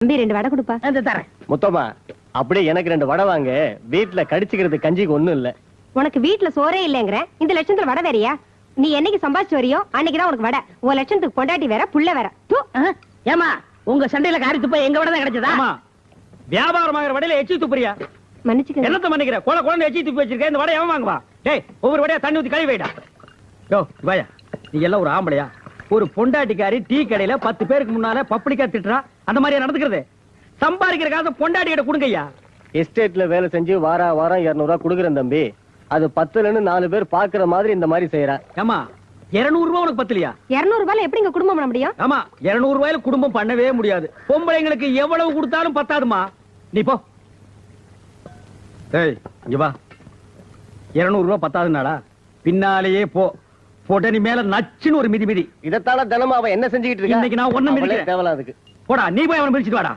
தம்பி ரெண்டு வடை கொடுப்பா. இந்த தரேன். முத்தமா அப்படியே எனக்கு ரெண்டு வடை வாங்க. வீட்டுல கடிச்சுக்கிறது கஞ்சிக்கு ஒண்ணும் இல்ல. உனக்கு வீட்ல சோறே இல்லைங்கிற? இந்த லட்சத்துல வடை வேறயா? நீ என்னைக்கு சம்பாதிச்சு வரியோ அன்னைக்குதான் உனக்கு வடை. உன் லட்சத்துக்கு பொண்டாட்டி வேற புள்ள வேற. தூ. ஆ, ஏம்மா உங்க சண்டையில காரி துப்ப எங்க விட தான் கிடைச்சதா? ஆமா. வியாபாரம் ஆகிற வடையில எச்சி துப்புறியா? மன்னிச்சுக்கங்க. என்னத்த மன்னிக்கிற? குழ குழந்தை எச்சி துப்பி வச்சிருக்க இந்த வடை எவன் வாங்குவா. டேய் ஒவ்வொரு வடையா தண்ணி ஊத்தி கழுவி வைடா. யோ வாயா நீ எல்லாம் ஒரு ஆம்பளையா? ஒரு பொண்டாட்டிக்காரி டீ கடையில பத்து பேருக்கு முன்னால பப்படிக்கா திட்டுறா. அந்த மாதிரியா நடந்துக்கிறது? சம்பாதிக்கிற காசை பொண்டாட்டி கிட்ட கொடுங்கய்யா எஸ்டேட்ல வேலை செஞ்சு வாரா வாரம் இருநூறு ரூபா கொடுக்குறேன் தம்பி. அது பத்துலன்னு நாலு பேர் பாக்குற மாதிரி இந்த மாதிரி செய்யறா ஏமா இருநூறு ரூபாய் உனக்கு பத்தலையா? இருநூறு ரூபாய்ல எப்படி இங்க குடும்பம் பண்ண முடியும்? ஆமா இருநூறு ரூபாயில குடும்பம் பண்ணவே முடியாது. பொம்பளைங்களுக்கு எவ்வளவு கொடுத்தாலும் பத்தாதுமா நீ போ. ஏய் இங்க வா. இருநூறு ரூபாய் பத்தாதுனாடா. பின்னாலேயே போ. நீ மேல நச்சுன்னு ஒரு மிதி மிதி. இதத்தால தினமும் அவன் என்ன செஞ்சுக்கிட்டு இருக்கா இன்னைக்கு நான் அவளே மிதிக்கிறேன். அதுக்கு. போடா நீ போய் அவனை பிரிச்சுட்டு வாடா.